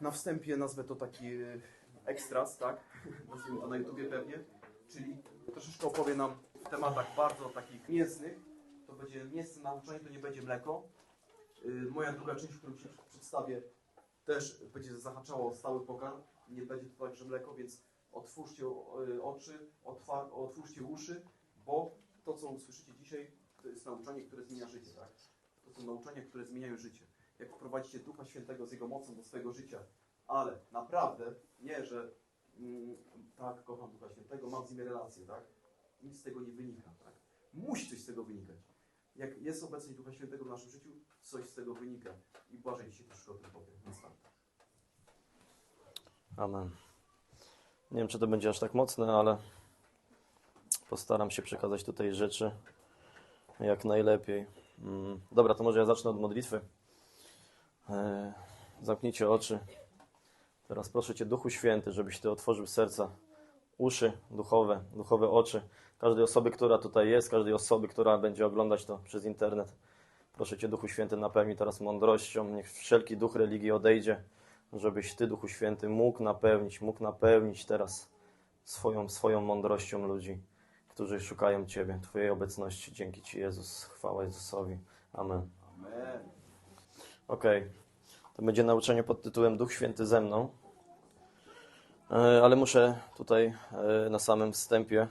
na wstępie nazwę to taki e, ekstras, tak? Nazwijmy to na YouTubie pewnie. Czyli troszeczkę opowie nam w tematach bardzo takich mięsnych. To będzie mięsne nauczanie, to nie będzie mleko. Y, Moja druga część, którą się przedstawię, też będzie zahaczało stały pokarm. Nie będzie to także mleko, więc otwórzcie y, oczy, otwórzcie uszy, bo to, co usłyszycie dzisiaj, to jest nauczanie, które zmienia życie, tak? To są nauczania, które zmieniają życie. Jak wprowadzicie Ducha Świętego z Jego mocą do swojego życia, ale naprawdę nie, że mm, tak, kocham Ducha Świętego, mam z nim relację, tak? Nic z tego nie wynika, tak? Musi coś z tego wynikać. Jak jest obecność Ducha Świętego w naszym życiu, coś z tego wynika. I Błażej dzisiaj troszkę o tym powie. Następnie. Amen. Nie wiem, czy to będzie aż tak mocne, ale postaram się przekazać tutaj rzeczy jak najlepiej. Mm, Dobra, to może ja zacznę od modlitwy. E, Zamknijcie oczy. Teraz proszę Cię, Duchu Święty, żebyś Ty otworzył serca, uszy duchowe, duchowe oczy każdej osoby, która tutaj jest, każdej osoby, która będzie oglądać to przez internet. Proszę Cię, Duchu Święty, napełnij teraz mądrością. Niech wszelki duch religii odejdzie żebyś Ty, Duchu Święty, mógł napełnić, mógł napełnić teraz swoją, swoją mądrością ludzi, którzy szukają Ciebie, Twojej obecności. Dzięki Ci, Jezus. Chwała Jezusowi. Amen. Okej. To będzie nauczanie pod tytułem Duch Święty ze mną. E, Ale muszę tutaj e, na samym wstępie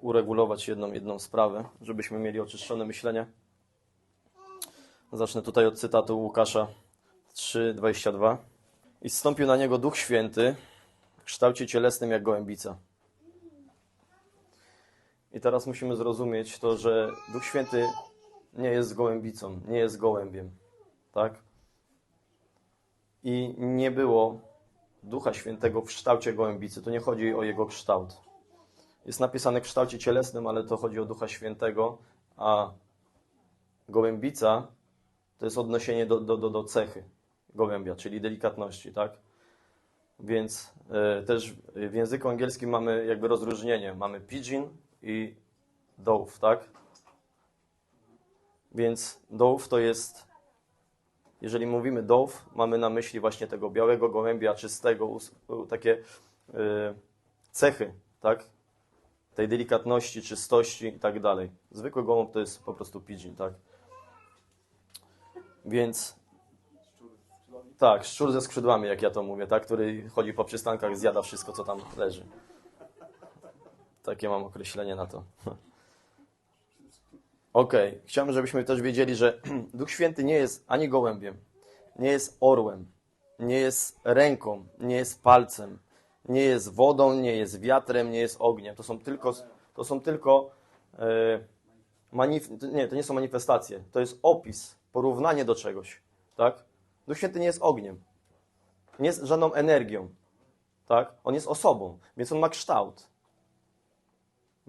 uregulować jedną, jedną sprawę, żebyśmy mieli oczyszczone myślenie. Zacznę tutaj od cytatu Łukasza 3:22. I zstąpił na niego Duch Święty w kształcie cielesnym jak gołębica. I teraz musimy zrozumieć to, że Duch Święty nie jest gołębicą, nie jest gołębiem, tak? I nie było Ducha Świętego w kształcie gołębicy. Tu nie chodzi o jego kształt. Jest napisane w kształcie cielesnym, ale to chodzi o Ducha Świętego, a gołębica to jest odniesienie do, do, do, do cechy gołębia, czyli delikatności, tak? Więc e, też w języku angielskim mamy jakby rozróżnienie. Mamy pigeon i dove, tak? Więc dove to jest, jeżeli mówimy dove, mamy na myśli właśnie tego białego gołębia, czystego, takie y, cechy, tak? Tej delikatności, czystości i tak dalej. Zwykły gołąb to jest po prostu pigeon, tak? Więc tak, szczur ze skrzydłami, jak ja to mówię, tak? Który chodzi po przystankach, zjada wszystko, co tam leży. Takie mam określenie na to. Okej, chciałbym, żebyśmy też wiedzieli, że Duch Święty nie jest ani gołębiem, nie jest orłem, nie jest ręką, nie jest palcem, nie jest wodą, nie jest wiatrem, nie jest ogniem. To są tylko, to są tylko e, nie, to nie są manifestacje, to jest opis, porównanie do czegoś, tak? Duch Święty nie jest ogniem, nie jest żadną energią, tak? On jest osobą, więc on ma kształt.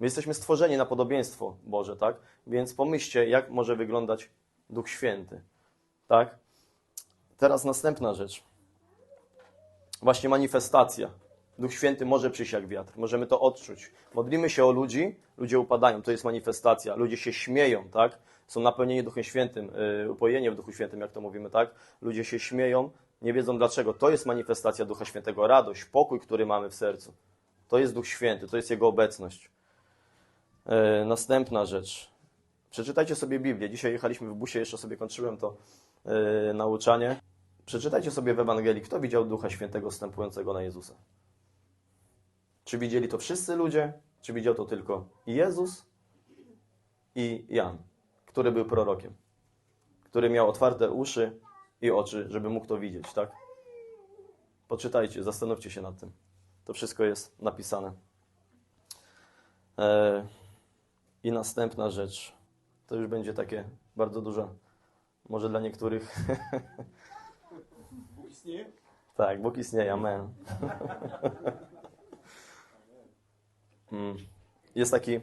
My jesteśmy stworzeni na podobieństwo Boże, tak? Więc pomyślcie, jak może wyglądać Duch Święty, tak? Teraz następna rzecz. Właśnie manifestacja. Duch Święty może przyjść jak wiatr, możemy to odczuć. Modlimy się o ludzi, ludzie upadają, to jest manifestacja. Ludzie się śmieją, tak? Są napełnieni Duchem Świętym, yy, upojenie w Duchu Świętym, jak to mówimy, tak? Ludzie się śmieją, nie wiedzą dlaczego. To jest manifestacja Ducha Świętego, radość, pokój, który mamy w sercu. To jest Duch Święty, to jest Jego obecność. E, następna rzecz. Przeczytajcie sobie Biblię. Dzisiaj jechaliśmy w busie, jeszcze sobie kończyłem to e, nauczanie. Przeczytajcie sobie w Ewangelii, kto widział Ducha Świętego wstępującego na Jezusa. Czy widzieli to wszyscy ludzie, czy widział to tylko Jezus i Jan, który był prorokiem, który miał otwarte uszy i oczy, żeby mógł to widzieć, tak? Poczytajcie, zastanówcie się nad tym. To wszystko jest napisane. E, I następna rzecz. To już będzie takie bardzo dużo, może dla niektórych. Bóg istnieje? tak, Bóg istnieje, amen. Mm. Jest taki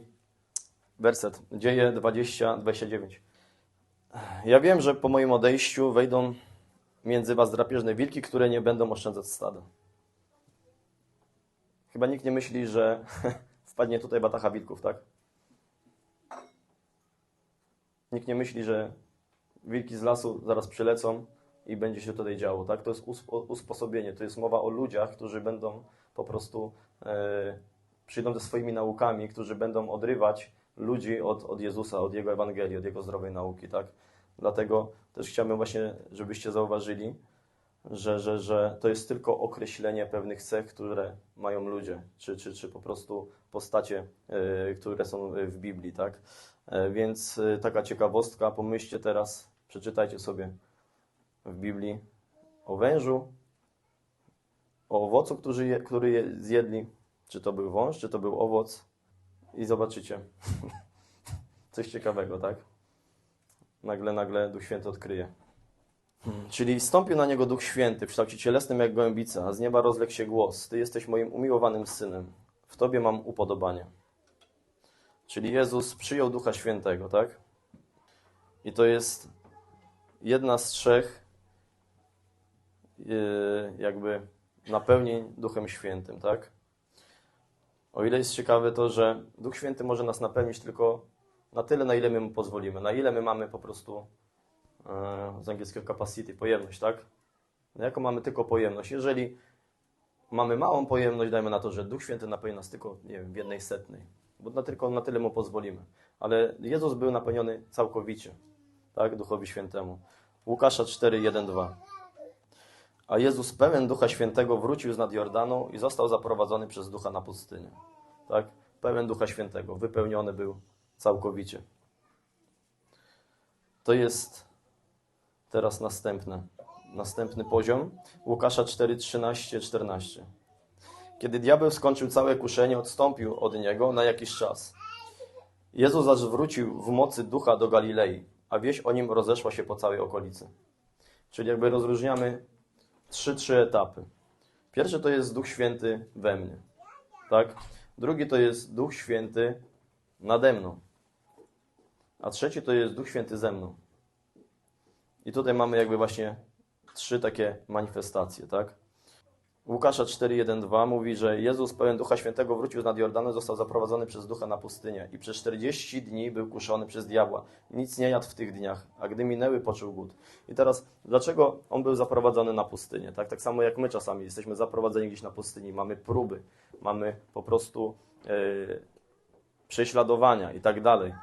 werset, dzieje 20, 29. Ja wiem, że po moim odejściu wejdą między was drapieżne wilki, które nie będą oszczędzać stada. Chyba nikt nie myśli, że wpadnie tutaj batacha wilków, tak? Nikt nie myśli, że wilki z lasu zaraz przylecą i będzie się tutaj działo, tak? To jest uspo- usposobienie, to jest mowa o ludziach, którzy będą po prostu e, przyjdą ze swoimi naukami, którzy będą odrywać ludzi od, od Jezusa, od Jego Ewangelii, od Jego zdrowej nauki, tak? Dlatego też chciałbym właśnie, żebyście zauważyli, że, że, że to jest tylko określenie pewnych cech, które mają ludzie, czy, czy, czy po prostu postacie, e, które są w Biblii, tak? E, Więc e, taka ciekawostka, pomyślcie teraz, przeczytajcie sobie w Biblii o wężu, o owocu, który, je, który je zjedli, czy to był wąż, czy to był owoc i zobaczycie coś ciekawego, tak? Nagle, nagle Duch Święty odkryje. Czyli wstąpił na niego Duch Święty w kształcie cielesnym jak gołębica, a z nieba rozległ się głos. Ty jesteś moim umiłowanym synem. W Tobie mam upodobanie. Czyli Jezus przyjął Ducha Świętego, tak? I to jest jedna z trzech yy, jakby napełnień Duchem Świętym, tak? O ile jest ciekawe to, że Duch Święty może nas napełnić tylko na tyle, na ile my mu pozwolimy, na ile my mamy po prostu e, z angielskiego capacity, pojemność, tak? No jaką mamy tylko pojemność. Jeżeli mamy małą pojemność, dajmy na to, że Duch Święty napełni nas tylko, nie wiem, w jednej setnej, bo na tylko na tyle mu pozwolimy. Ale Jezus był napełniony całkowicie, tak, Duchowi Świętemu. Łukasza 4, 1, 2. A Jezus pełen Ducha Świętego wrócił z nad Jordanu i został zaprowadzony przez Ducha na pustynię. Tak? Pełen Ducha Świętego, wypełniony był całkowicie. To jest teraz następne. Następny poziom. Łukasza 4, 13, 14. Kiedy diabeł skończył całe kuszenie, odstąpił od niego na jakiś czas. Jezus zaś wrócił w mocy ducha do Galilei, a wieść o nim rozeszła się po całej okolicy. Czyli jakby rozróżniamy trzy, trzy etapy. Pierwszy to jest Duch Święty we mnie. Tak? Drugi to jest Duch Święty nade mną. A trzeci to jest Duch Święty ze mną. I tutaj mamy jakby właśnie trzy takie manifestacje, tak? Łukasza 4:1-2 mówi, że Jezus pełen Ducha Świętego wrócił nad Jordanem, został zaprowadzony przez Ducha na pustynię i przez 40 dni był kuszony przez diabła. Nic nie jadł w tych dniach, a gdy minęły, poczuł głód. I teraz, dlaczego on był zaprowadzony na pustynię? Tak, tak samo jak my czasami jesteśmy zaprowadzeni gdzieś na pustyni, mamy próby, mamy po prostu e, prześladowania i tak dalej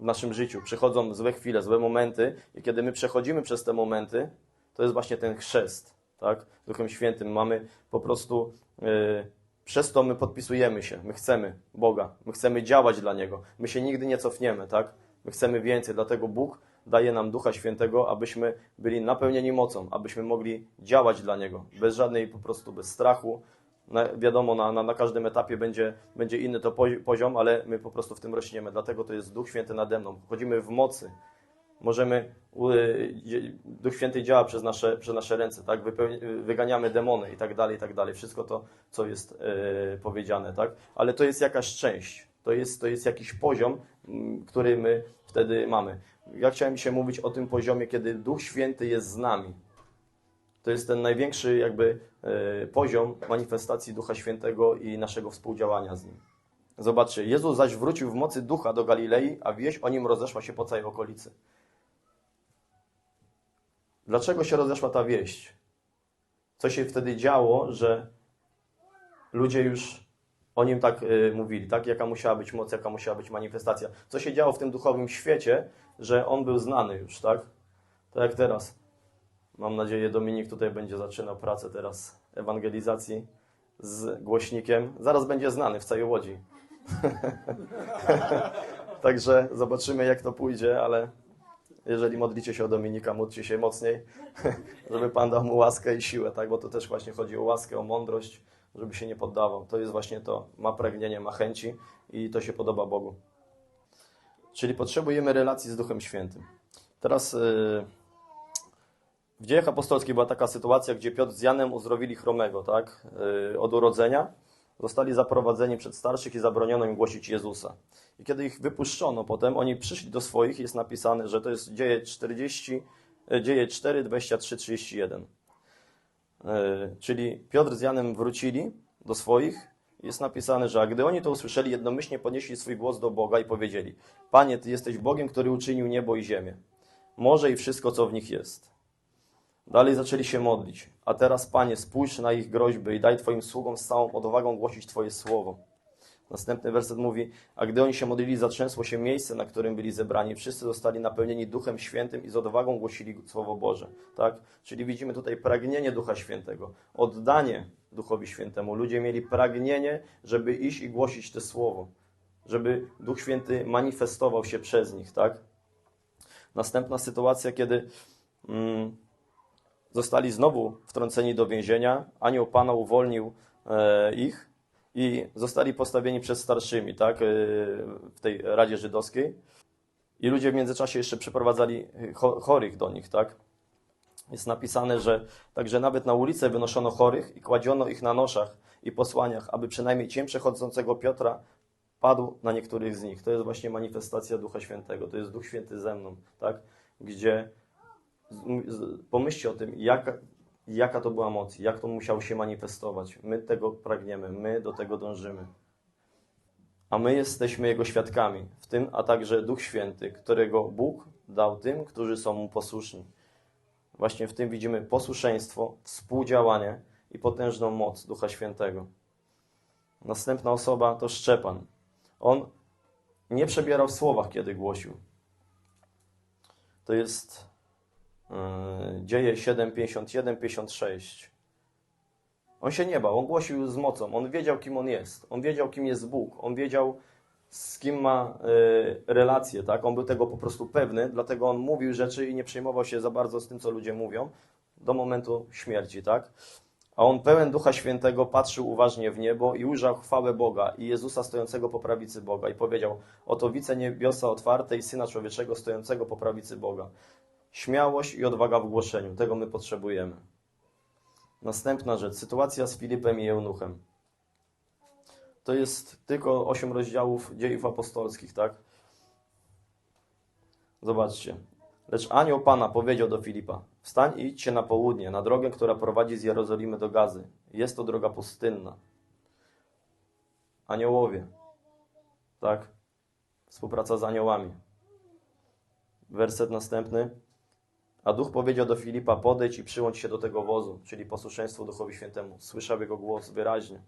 w naszym życiu. Przychodzą złe chwile, złe momenty i kiedy my przechodzimy przez te momenty, to jest właśnie ten chrzest, tak? Duchem Świętym mamy po prostu yy, przez to my podpisujemy się, my chcemy Boga, my chcemy działać dla Niego, my się nigdy nie cofniemy, tak? My chcemy więcej, dlatego Bóg daje nam Ducha Świętego, abyśmy byli napełnieni mocą, abyśmy mogli działać dla Niego, bez żadnej po prostu, bez strachu. Na, wiadomo, na, na, na każdym etapie będzie, będzie inny to pozi- poziom, ale my po prostu w tym rośniemy, dlatego to jest Duch Święty nade mną. Chodzimy w mocy, możemy, y, Duch Święty działa przez nasze, przez nasze ręce, tak? Wypełni, wyganiamy demony i tak dalej, i tak dalej. Wszystko to, co jest y, powiedziane, tak? Ale to jest jakaś część, to jest, to jest jakiś poziom, mm, który my wtedy mamy. Ja chciałem dzisiaj mówić o tym poziomie, kiedy Duch Święty jest z nami. To jest ten największy jakby y, poziom manifestacji Ducha Świętego i naszego współdziałania z Nim. Zobaczcie, Jezus zaś wrócił w mocy ducha do Galilei, a wieść o nim rozeszła się po całej okolicy. Dlaczego się rozeszła ta wieść? Co się wtedy działo, że ludzie już o nim tak y, mówili, tak? Jaka musiała być moc, jaka musiała być manifestacja. Co się działo w tym duchowym świecie, że on był znany już, tak? Tak jak teraz. Mam nadzieję, Dominik tutaj będzie zaczynał pracę teraz ewangelizacji z głośnikiem. Zaraz będzie znany w całej Łodzi. Także zobaczymy, jak to pójdzie, ale jeżeli modlicie się o Dominika, módlcie się mocniej, żeby Pan dał mu łaskę i siłę, tak? Bo to też właśnie chodzi o łaskę, o mądrość, żeby się nie poddawał. To jest właśnie to, ma pragnienie, ma chęci i to się podoba Bogu. Czyli potrzebujemy relacji z Duchem Świętym. Teraz yy, w dziejach apostolskich była taka sytuacja, gdzie Piotr z Janem uzdrowili chromego, tak? Yy, od urodzenia. Zostali zaprowadzeni przed starszych i zabroniono im głosić Jezusa. I kiedy ich wypuszczono potem, oni przyszli do swoich, jest napisane, że to jest dzieje 40, e, dzieje 4, 23, 31. E, Czyli Piotr z Janem wrócili do swoich. Jest napisane, że a gdy oni to usłyszeli, jednomyślnie podnieśli swój głos do Boga i powiedzieli: Panie, Ty jesteś Bogiem, który uczynił niebo i ziemię, morze i wszystko, co w nich jest. Dalej zaczęli się modlić. A teraz, Panie, spójrz na ich groźby i daj Twoim sługom z całą odwagą głosić Twoje słowo. Następny werset mówi, a gdy oni się modlili, zatrzęsło się miejsce, na którym byli zebrani. Wszyscy zostali napełnieni Duchem Świętym i z odwagą głosili Słowo Boże. Tak? Czyli widzimy tutaj pragnienie Ducha Świętego, oddanie Duchowi Świętemu. Ludzie mieli pragnienie, żeby iść i głosić to Słowo, żeby Duch Święty manifestował się przez nich. Tak? Następna sytuacja, kiedy mm, zostali znowu wtrąceni do więzienia, anioł Pana uwolnił e, ich i zostali postawieni przed starszymi, tak, yy, w tej Radzie Żydowskiej. I ludzie w międzyczasie jeszcze przyprowadzali cho- chorych do nich, tak. Jest napisane, że także nawet na ulicę wynoszono chorych i kładziono ich na noszach i posłaniach, aby przynajmniej cień przechodzącego Piotra padł na niektórych z nich. To jest właśnie manifestacja Ducha Świętego, to jest Duch Święty ze mną, tak, gdzie pomyślcie o tym, jaka, jaka to była moc, jak to musiało się manifestować. My tego pragniemy, my do tego dążymy. A my jesteśmy Jego świadkami, w tym, a także Duch Święty, którego Bóg dał tym, którzy są Mu posłuszni. Właśnie w tym widzimy posłuszeństwo, współdziałanie i potężną moc Ducha Świętego. Następna osoba to Szczepan. On nie przebierał w słowach, kiedy głosił. To jest Dzieje 7, 51, 56. On się nie bał, on głosił z mocą, on wiedział, kim on jest, on wiedział, kim jest Bóg, on wiedział, z kim ma y, relacje, tak? On był tego po prostu pewny, dlatego on mówił rzeczy i nie przejmował się za bardzo z tym, co ludzie mówią, do momentu śmierci, tak? A on pełen Ducha Świętego patrzył uważnie w niebo i ujrzał chwałę Boga i Jezusa stojącego po prawicy Boga i powiedział, oto widzę niebiosa otwarte i Syna Człowieczego stojącego po prawicy Boga. Śmiałość i odwaga w głoszeniu. Tego my potrzebujemy. Następna rzecz. Sytuacja z Filipem i Eunuchem. To jest tylko 8 rozdziałów dziejów apostolskich, tak? Zobaczcie. Lecz anioł Pana powiedział do Filipa: Wstań i idźcie na południe, na drogę, która prowadzi z Jerozolimy do Gazy. Jest to droga pustynna. Aniołowie. Tak? Współpraca z aniołami. Werset następny. A duch powiedział do Filipa: Podejdź i przyłącz się do tego wozu, czyli posłuszeństwo Duchowi Świętemu. Słyszał jego głos wyraźnie.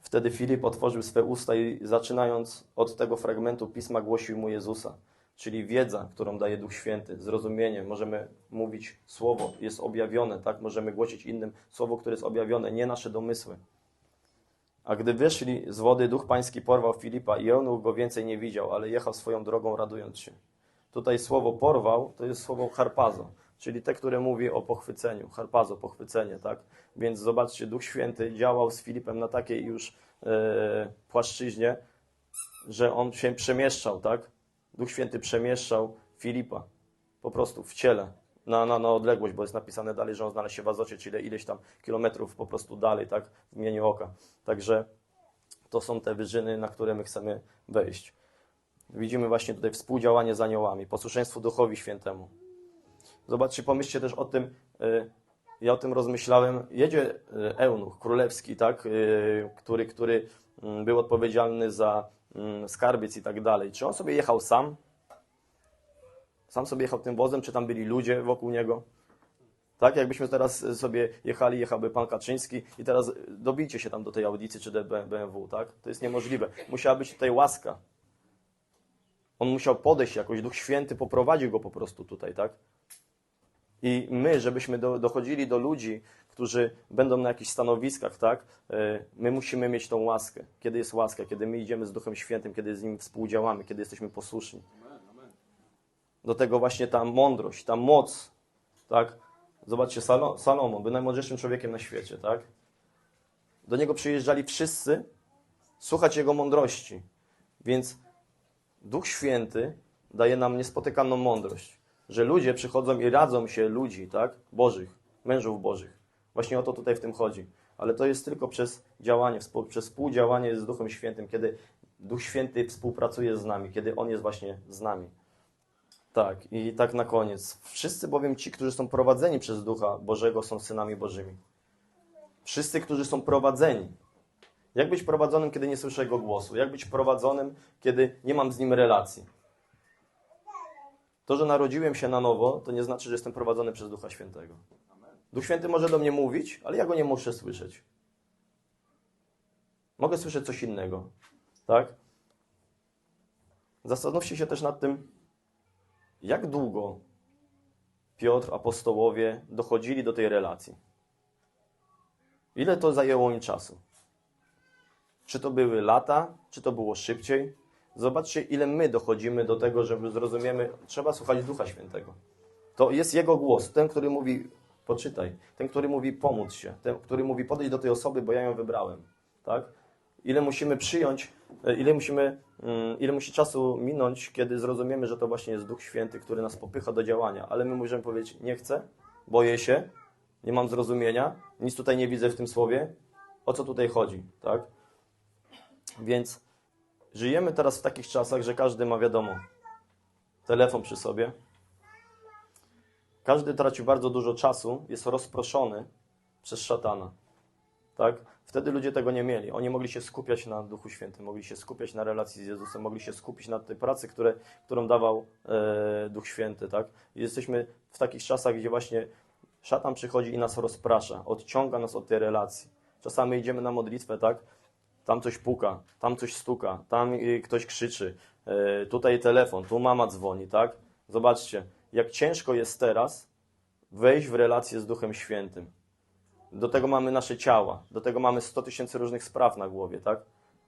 Wtedy Filip otworzył swe usta i zaczynając od tego fragmentu pisma głosił mu Jezusa, czyli wiedza, którą daje Duch Święty, zrozumienie. Możemy mówić słowo, jest objawione, tak? Możemy głosić innym słowo, które jest objawione, nie nasze domysły. A gdy wyszli z wody, Duch Pański porwał Filipa i Eunuch go więcej nie widział, ale jechał swoją drogą radując się. Tutaj słowo porwał to jest słowo harpazo, czyli te, które mówi o pochwyceniu. Harpazo, pochwycenie, tak? Więc zobaczcie, Duch Święty działał z Filipem na takiej już e, płaszczyźnie, że on się przemieszczał, tak? Duch Święty przemieszczał Filipa po prostu w ciele. Na, na, na odległość, bo jest napisane dalej, że on znalazł się w Azocie, czyli ileś tam kilometrów po prostu dalej, tak, w mieniu oka. Także to są te wyżyny, na które my chcemy wejść. Widzimy właśnie tutaj współdziałanie z aniołami, posłuszeństwo Duchowi Świętemu. Zobaczcie, pomyślcie też o tym, y, ja o tym rozmyślałem, jedzie y, eunuch królewski, tak, y, który, który mm, był odpowiedzialny za mm, skarbiec i tak dalej. Czy on sobie jechał sam? Sam sobie jechał tym wozem, czy tam byli ludzie wokół niego? Tak, jakbyśmy teraz sobie jechali, jechałby pan Kaczyński i teraz dobijcie się tam do tej audycji czy do BMW, tak? To jest niemożliwe. Musiała być tutaj łaska. On musiał podejść jakoś, Duch Święty poprowadził go po prostu tutaj, tak? I my, żebyśmy do, dochodzili do ludzi, którzy będą na jakichś stanowiskach, tak? e, My musimy mieć tą łaskę. Kiedy jest łaska? Kiedy my idziemy z Duchem Świętym, kiedy z Nim współdziałamy, kiedy jesteśmy posłuszni. Do tego właśnie ta mądrość, ta moc, tak? Zobaczcie, Salo, Salomon był najmądrzejszym człowiekiem na świecie, tak? Do niego przyjeżdżali wszyscy słuchać jego mądrości. Więc Duch Święty daje nam niespotykaną mądrość, że ludzie przychodzą i radzą się ludzi, tak? Bożych, mężów Bożych. Właśnie o to tutaj w tym chodzi. Ale to jest tylko przez działanie, przez współdziałanie z Duchem Świętym, kiedy Duch Święty współpracuje z nami, kiedy On jest właśnie z nami. Tak, i tak na koniec. Wszyscy bowiem ci, którzy są prowadzeni przez Ducha Bożego, są synami Bożymi. Wszyscy, którzy są prowadzeni. Jak być prowadzonym, kiedy nie słyszę Jego głosu? Jak być prowadzonym, kiedy nie mam z Nim relacji? To, że narodziłem się na nowo, to nie znaczy, że jestem prowadzony przez Ducha Świętego. Duch Święty może do mnie mówić, ale ja go nie muszę słyszeć. Mogę słyszeć coś innego. Tak? Zastanówcie się też nad tym, jak długo Piotr, apostołowie dochodzili do tej relacji. Ile to zajęło im czasu? Czy to były lata, czy to było szybciej? Zobaczcie, ile my dochodzimy do tego, żeby zrozumiemy, trzeba słuchać Ducha Świętego. To jest Jego głos, ten, który mówi, poczytaj, ten, który mówi, pomóc się, ten, który mówi, podejdź do tej osoby, bo ja ją wybrałem. Tak? Ile musimy przyjąć, e, ile musimy, mm, ile musi czasu minąć, kiedy zrozumiemy, że to właśnie jest Duch Święty, który nas popycha do działania, ale my możemy powiedzieć, nie chcę, boję się, nie mam zrozumienia, nic tutaj nie widzę w tym słowie, o co tutaj chodzi, tak? Więc żyjemy teraz w takich czasach, że każdy ma, wiadomo, telefon przy sobie. Każdy traci bardzo dużo czasu, jest rozproszony przez szatana. Tak? Wtedy ludzie tego nie mieli. Oni mogli się skupiać na Duchu Świętym, mogli się skupiać na relacji z Jezusem, mogli się skupić na tej pracy, które, którą dawał e, Duch Święty. Tak? Jesteśmy w takich czasach, gdzie właśnie szatan przychodzi i nas rozprasza, odciąga nas od tej relacji. Czasami idziemy na modlitwę, tak? Tam coś puka, tam coś stuka, tam y, ktoś krzyczy, y, tutaj telefon, tu mama dzwoni, tak? Zobaczcie, jak ciężko jest teraz wejść w relację z Duchem Świętym. Do tego mamy nasze ciała, do tego mamy 100 tysięcy różnych spraw na głowie, tak?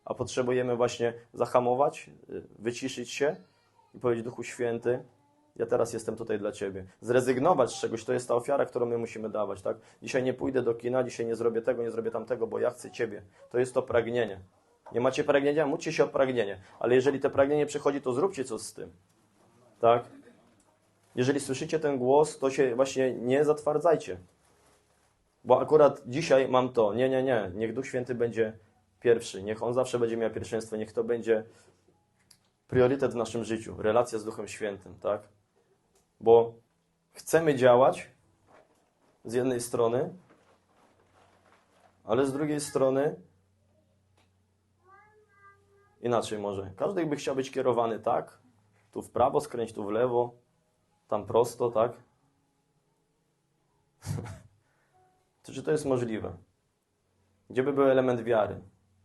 A potrzebujemy właśnie zahamować, y, wyciszyć się i powiedzieć Duchu Święty, ja teraz jestem tutaj dla Ciebie. Zrezygnować z czegoś, to jest ta ofiara, którą my musimy dawać, tak? Dzisiaj nie pójdę do kina, dzisiaj nie zrobię tego, nie zrobię tamtego, bo ja chcę Ciebie. To jest to pragnienie. Nie macie pragnienia? Módlcie się o pragnienie. Ale jeżeli to pragnienie przychodzi, to zróbcie coś z tym. Tak? Jeżeli słyszycie ten głos, to się właśnie nie zatwardzajcie. Bo akurat dzisiaj mam to. Nie, nie, nie. Niech Duch Święty będzie pierwszy. Niech On zawsze będzie miał pierwszeństwo. Niech to będzie priorytet w naszym życiu. Relacja z Duchem Świętym, tak? Bo chcemy działać z jednej strony, ale z drugiej strony inaczej może. Każdy by chciał być kierowany tak, tu w prawo skręć, tu w lewo, tam prosto, tak? to czy to jest możliwe? Gdzie by był element wiary?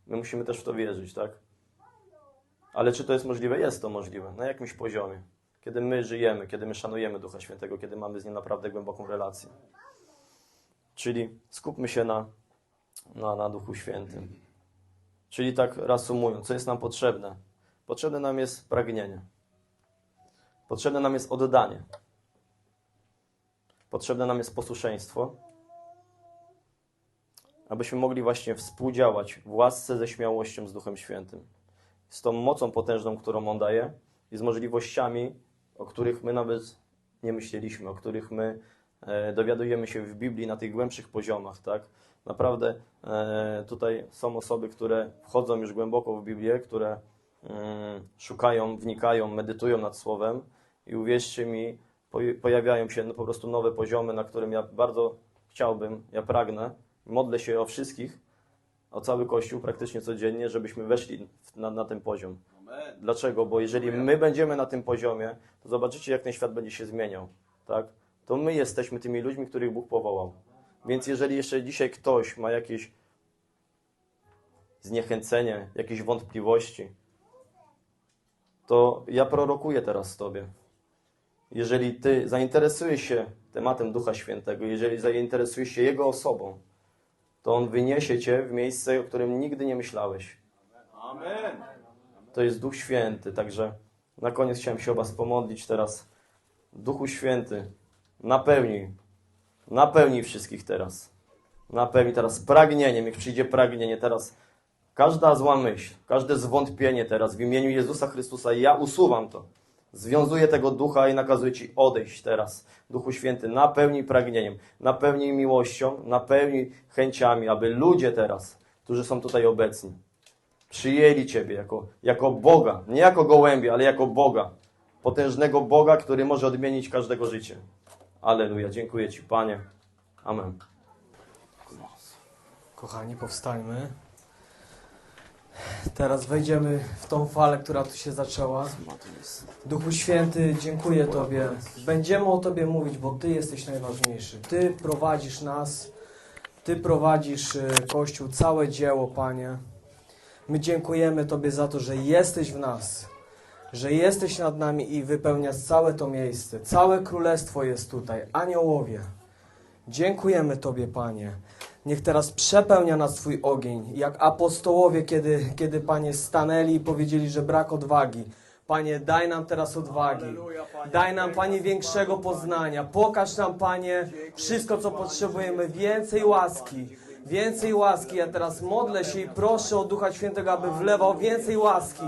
My musimy też w to wierzyć, tak? Ale czy to jest możliwe? Jest to możliwe, na jakimś poziomie. Kiedy my żyjemy, kiedy my szanujemy Ducha Świętego, kiedy mamy z Nim naprawdę głęboką relację. Czyli skupmy się na, na, na Duchu Świętym. Czyli tak reasumując, co jest nam potrzebne? Potrzebne nam jest pragnienie. Potrzebne nam jest oddanie. Potrzebne nam jest posłuszeństwo, abyśmy mogli właśnie współdziałać w łasce ze śmiałością z Duchem Świętym. Z tą mocą potężną, którą On daje i z możliwościami, o których my nawet nie myśleliśmy, o których my e, dowiadujemy się w Biblii na tych głębszych poziomach, tak? Naprawdę e, tutaj są osoby, które wchodzą już głęboko w Biblię, które mm, szukają, wnikają, medytują nad Słowem i uwierzcie mi, poj- pojawiają się po prostu nowe poziomy, na którym ja bardzo chciałbym, ja pragnę, modlę się o wszystkich, o cały Kościół praktycznie codziennie, żebyśmy weszli na, na ten poziom. Dlaczego? Bo jeżeli my będziemy na tym poziomie, to zobaczycie, jak ten świat będzie się zmieniał. Tak? To my jesteśmy tymi ludźmi, których Bóg powołał. Więc jeżeli jeszcze dzisiaj ktoś ma jakieś zniechęcenie, jakieś wątpliwości, to ja prorokuję teraz Tobie. Jeżeli Ty zainteresujesz się tematem Ducha Świętego, jeżeli zainteresujesz się Jego osobą, to On wyniesie Cię w miejsce, o którym nigdy nie myślałeś Amen. To jest Duch Święty. Także na koniec chciałem się o Was pomodlić teraz. Duchu Święty, napełnij, napełnij wszystkich teraz. Napełnij teraz pragnieniem, niech przyjdzie pragnienie teraz. Każda zła myśl, każde zwątpienie teraz w imieniu Jezusa Chrystusa, ja usuwam to. Związuję tego ducha i nakazuję Ci odejść teraz. Duchu Święty, napełnij pragnieniem, napełnij miłością, napełnij chęciami, aby ludzie teraz, którzy są tutaj obecni, przyjęli Ciebie jako, jako Boga, nie jako gołębia, ale jako Boga. Potężnego Boga, który może odmienić każdego życie. Aleluja. Dziękuję Ci, Panie. Amen. Kochani, powstańmy. Teraz wejdziemy w tą falę, która tu się zaczęła. Duchu Święty, dziękuję Tobie. Będziemy o Tobie mówić, bo Ty jesteś najważniejszy. Ty prowadzisz nas, Ty prowadzisz y, Kościół, całe dzieło, Panie. My dziękujemy Tobie za to, że jesteś w nas, że jesteś nad nami i wypełniasz całe to miejsce. Całe królestwo jest tutaj, aniołowie. Dziękujemy Tobie, Panie. Niech teraz przepełnia nas Twój ogień, jak apostołowie, kiedy, kiedy Panie stanęli i powiedzieli, że brak odwagi. Panie, daj nam teraz odwagi. Daj nam, Panie, większego poznania. Pokaż nam, Panie, wszystko, co potrzebujemy. Więcej łaski. Więcej łaski. Ja teraz modlę się i proszę o Ducha Świętego, aby wlewał więcej łaski.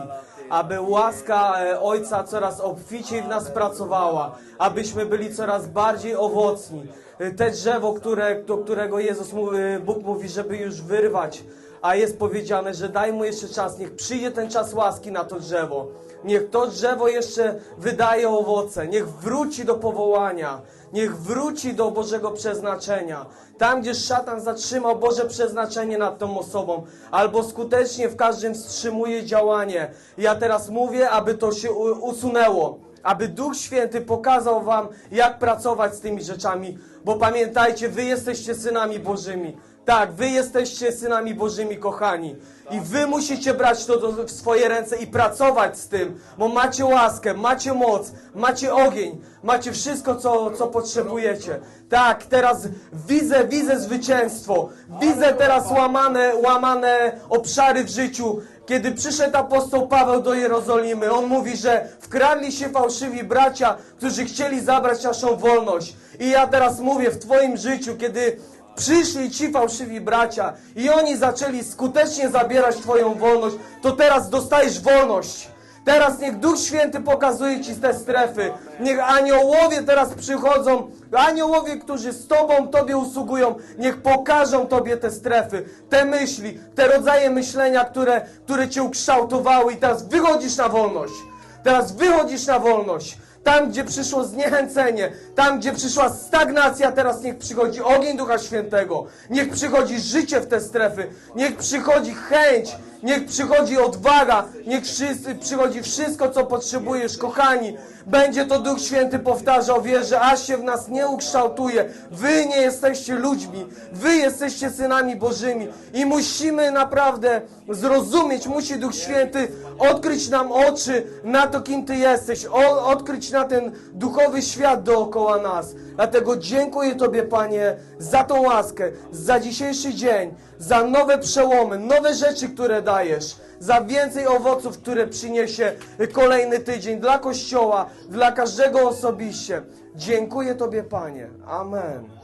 Aby łaska e, Ojca coraz obficiej w nas pracowała. Abyśmy byli coraz bardziej owocni. E, Te drzewo, które, do którego Jezus, e, Bóg mówi, żeby już wyrwać. A jest powiedziane, że daj mu jeszcze czas. Niech przyjdzie ten czas łaski na to drzewo. Niech to drzewo jeszcze wydaje owoce. Niech wróci do powołania. Niech wróci do Bożego przeznaczenia. Tam, gdzie szatan zatrzymał Boże przeznaczenie nad tą osobą, albo skutecznie w każdym wstrzymuje działanie. Ja teraz mówię, aby to się usunęło. Aby Duch Święty pokazał Wam, jak pracować z tymi rzeczami. Bo pamiętajcie, Wy jesteście synami Bożymi. Tak, Wy jesteście synami Bożymi, kochani. I Wy musicie brać to do, w swoje ręce i pracować z tym, bo macie łaskę, macie moc, macie ogień, macie wszystko, co, co potrzebujecie. Tak, teraz widzę, widzę zwycięstwo. Widzę teraz łamane, łamane obszary w życiu. Kiedy przyszedł apostoł Paweł do Jerozolimy, on mówi, że wkradli się fałszywi bracia, którzy chcieli zabrać naszą wolność. I ja teraz mówię w Twoim życiu, kiedy przyszli ci fałszywi bracia i oni zaczęli skutecznie zabierać Twoją wolność, to teraz dostajesz wolność. Teraz niech Duch Święty pokazuje Ci te strefy. Niech aniołowie teraz przychodzą, aniołowie, którzy z Tobą, Tobie usługują, niech pokażą Tobie te strefy, te myśli, te rodzaje myślenia, które, które Cię ukształtowały i teraz wychodzisz na wolność. Teraz wychodzisz na wolność. Tam, gdzie przyszło zniechęcenie, tam, gdzie przyszła stagnacja, teraz niech przychodzi ogień Ducha Świętego. Niech przychodzi życie w te strefy. Niech przychodzi chęć. Niech przychodzi odwaga. Niech przychodzi wszystko, co potrzebujesz, kochani. Będzie to Duch Święty powtarzał, wierzę, aż się w nas nie ukształtuje. Wy nie jesteście ludźmi. Wy jesteście synami Bożymi. I musimy naprawdę zrozumieć, musi Duch Święty odkryć nam oczy na to, kim Ty jesteś. O, odkryć na ten duchowy świat dookoła nas. Dlatego dziękuję Tobie, Panie, za tą łaskę, za dzisiejszy dzień, za nowe przełomy, nowe rzeczy, które dajesz, za więcej owoców, które przyniesie kolejny tydzień dla Kościoła, dla każdego osobiście. Dziękuję Tobie, Panie. Amen.